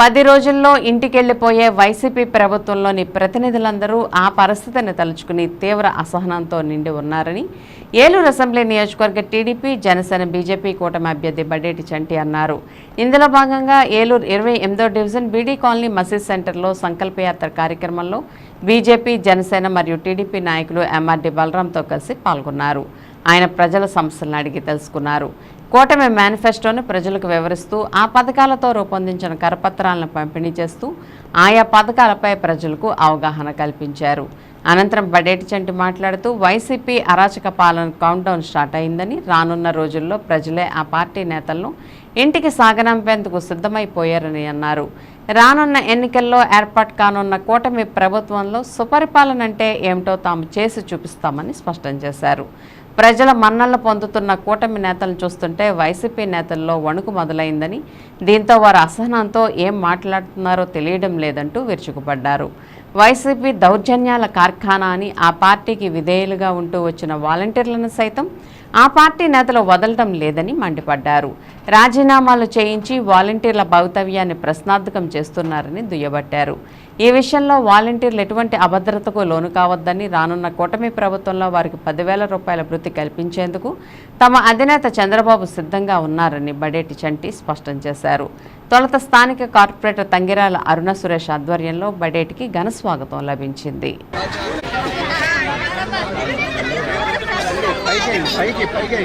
పది రోజుల్లో ఇంటికెళ్ళిపోయే వైసీపీ ప్రభుత్వంలోని ప్రతినిధులందరూ ఆ పరిస్థితిని తలుచుకుని తీవ్ర అసహనంతో నిండి ఉన్నారని ఏలూరు అసెంబ్లీ నియోజకవర్గ టీడీపీ జనసేన బీజేపీ కూటమి అభ్యర్థి బడేటి చంటి అన్నారు. ఇందులో భాగంగా ఏలూరు ఇరవై ఎనిమిదో డివిజన్ బీడీ కాలనీ మసీద్ సెంటర్లో సంకల్పయాత్ర కార్యక్రమంలో బీజేపీ జనసేన మరియు టీడీపీ నాయకులు ఎంఆర్డీ బలరాంతో కలిసి పాల్గొన్నారు. ఆయన ప్రజల సమస్యలను అడిగి తెలుసుకున్నారు. కూటమి మేనిఫెస్టోను ప్రజలకు వివరిస్తూ ఆ పథకాలతో రూపొందించిన కరపత్రాలను పంపిణీ చేస్తూ ఆయా పథకాలపై ప్రజలకు అవగాహన కల్పించారు. అనంతరం బడేటి చంటి మాట్లాడుతూ వైసీపీ అరాచక పాలన కౌంట్డౌన్ స్టార్ట్ అయిందని రానున్న రోజుల్లో ప్రజలే ఆ పార్టీ నేతలను ఇంటికి సాగనంపేందుకు సిద్ధమైపోయారని అన్నారు. రానున్న ఎన్నికల్లో ఏర్పాటు కానున్న కూటమి ప్రభుత్వంలో సుపరిపాలన అంటే ఏమిటో తాము చేసి చూపిస్తామని స్పష్టం చేశారు. ప్రజల మన్నలను పొందుతున్న కూటమి నేతలను చూస్తుంటే వైసీపీ నేతల్లో వణుకు మొదలైందని దీంతో వారు అసహనంతో ఏం మాట్లాడుతున్నారో తెలియడం లేదంటూ విరుచుకుపడ్డారు. వైసీపీ దౌర్జన్యాల కార్ఖానా అని ఆ పార్టీకి విధేయులుగా ఉంటూ వచ్చిన వాలంటీర్లను సైతం ఆ పార్టీ నేతలు వదలడం లేదని మండిపడ్డారు. రాజీనామాలు చేయించి వాలంటీర్ల భవితవ్యాన్ని ప్రశ్నార్థకం చేస్తున్నారని దుయ్యబట్టారు. ఈ విషయంలో వాలంటీర్లు ఎటువంటి అభద్రతకు లోను కావద్దని రానున్న కూటమి ప్రభుత్వంలో వారికి పదివేల రూపాయల వృత్తి కల్పించేందుకు తమ అధినేత చంద్రబాబు సిద్ధంగా ఉన్నారని బడేటి చంటి స్పష్టం చేశారు. తొలుత స్థానిక కార్పొరేటర్ తంగిరాల అరుణ సురేష్ ఆధ్వర్యంలో బడేటికి ఘన స్వాగతం లభించింది. పైకి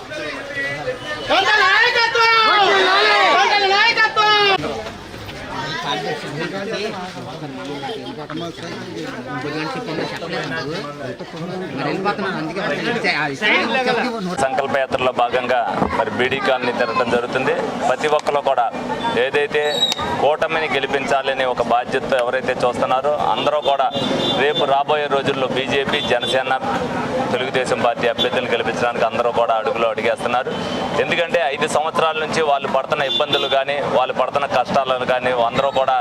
నాయకత్వం! సంకల్పయాత్రలో భాగంగా మరి బీడీ కాలనీ తిరగడం జరుగుతుంది. ప్రతి ఒక్కరు కూడా ఏదైతే కూటమిని గెలిపించాలని ఒక బాధ్యత ఎవరైతే చూస్తున్నారో అందరూ కూడా రేపు రాబోయే రోజుల్లో బీజేపీ జనసేన తెలుగుదేశం పార్టీ అభ్యర్థులను గెలిపించడానికి అందరూ కూడా అడుగులో అడిగేస్తున్నారు. ఎందుకంటే ఐదు సంవత్సరాల నుంచి వాళ్ళు పడుతున్న ఇబ్బందులు కానీ వాళ్ళు పడుతున్న కష్టాలను కానీ అందరూ కూడా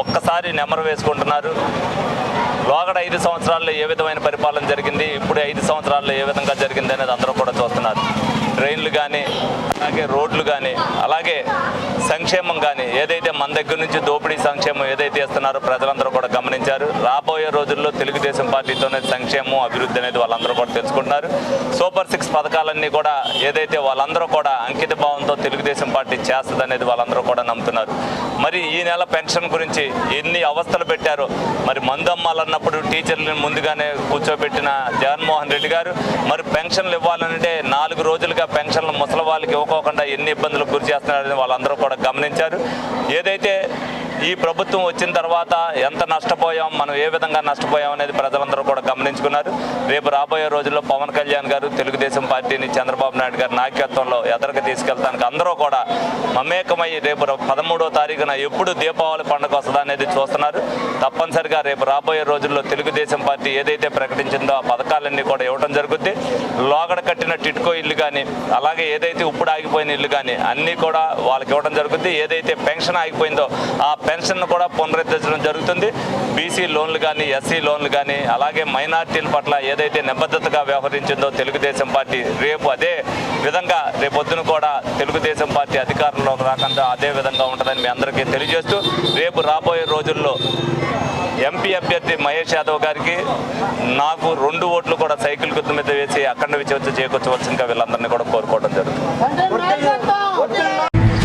ఒక్కసారి నెమరు వేసుకుంటున్నారు. లోగడ ఐదు సంవత్సరాల్లో ఏ విధమైన పరిపాలన జరిగింది? ఇప్పుడు ఐదు సంవత్సరాల్లో ఏ విధంగా జరిగింది అనేది అందరూ కూడా చూస్తున్నారు. ట్రైన్లు కానీ అలాగే రోడ్లు కానీ అలాగే సంక్షేమం కానీ ఏదైతే మన దగ్గర నుంచి దోపిడీ సంక్షేమం ఏదైతే ఇస్తున్నారో ప్రజలందరూ కూడా గమనించారు. రాబోయే రోజుల్లో తెలుగుదేశం పార్టీతోనే సంక్షేమం అభివృద్ధి అనేది వాళ్ళందరూ కూడా తెలుసుకుంటున్నారు. సూపర్ సిక్స్ పథకాలన్నీ కూడా ఏదైతే వాళ్ళందరూ కూడా అంకిత భావంతో తెలుగుదేశం పార్టీ చేస్తుంది అనేది వాళ్ళందరూ కూడా నమ్ముతున్నారు. మరి ఈ నెల పెన్షన్ గురించి ఎన్ని అవస్థలు పెట్టారో మరి మందమ్మాలన్నప్పుడు టీచర్లను ముందుగానే కూర్చోబెట్టిన జగన్మోహన్ రెడ్డి గారు మరి పెన్షన్లు ఇవ్వాలంటే నాలుగు రోజులుగా పెన్షన్లు ముసలి వాళ్ళకి ఇవ్వకోకుండా ఎన్ని ఇబ్బందులు గురి చేస్తున్నారని వాళ్ళందరూ కూడా గమనించారు. ఏదైతే ఈ ప్రభుత్వం వచ్చిన తర్వాత ఎంత నష్టపోయాం మనం ఏ విధంగా నష్టపోయాం అనేది ప్రజలందరూ కూడా గమనించుకున్నారు. రేపు రాబోయే రోజుల్లో పవన్ కళ్యాణ్ గారు తెలుగుదేశం పార్టీని చంద్రబాబు నాయుడు గారి నాయకత్వంలో ఎదరికి తీసుకెళ్తానికి అందరూ కూడా మమేకమై రేపు పదమూడో తారీఖున ఎప్పుడు దీపావళి పండుగ వస్తుందా అనేది చూస్తున్నారు. తప్పనిసరిగా రేపు రాబోయే రోజుల్లో తెలుగుదేశం పార్టీ ఏదైతే ప్రకటించిందో ఆ పథకాలన్నీ కూడా ఇవ్వడం జరుగుద్ది. లోగడ కట్టిన టిట్కో ఇల్లు కానీ అలాగే ఏదైతే ఇప్పుడు ఆగిపోయిన ఇల్లు కానీ అన్నీ కూడా వాళ్ళకి ఇవ్వడం జరుగుతుంది. ఏదైతే పెన్షన్ ఆగిపోయిందో ఆ పెన్షన్ను కూడా పునరుద్ధరించడం జరుగుతుంది. బీసీ లోన్లు కానీ ఎస్సీ లోన్లు కానీ అలాగే మైనార్టీల పట్ల ఏదైతే నిబద్ధతగా వ్యవహరించిందో తెలుగుదేశం పార్టీ రేపు అదే విధంగా రేపొద్దున కూడా తెలుగుదేశం పార్టీ అధికారంలో రాకుండా అదే విధంగా ఉంటుందని మీ అందరికీ తెలియజేస్తూ రేపు రాబోయే రోజుల్లో ఎంపీ అభ్యర్థి మహేష్ యాదవ్ గారికి నాకు రెండు ఓట్లు కూడా సైకిల్ గుర్తు మీద వేసి అఖండ విజయం చేకూర్చవలసిందిగా వీళ్ళందరినీ కూడా కోరుకోవడం జరుగుతుంది.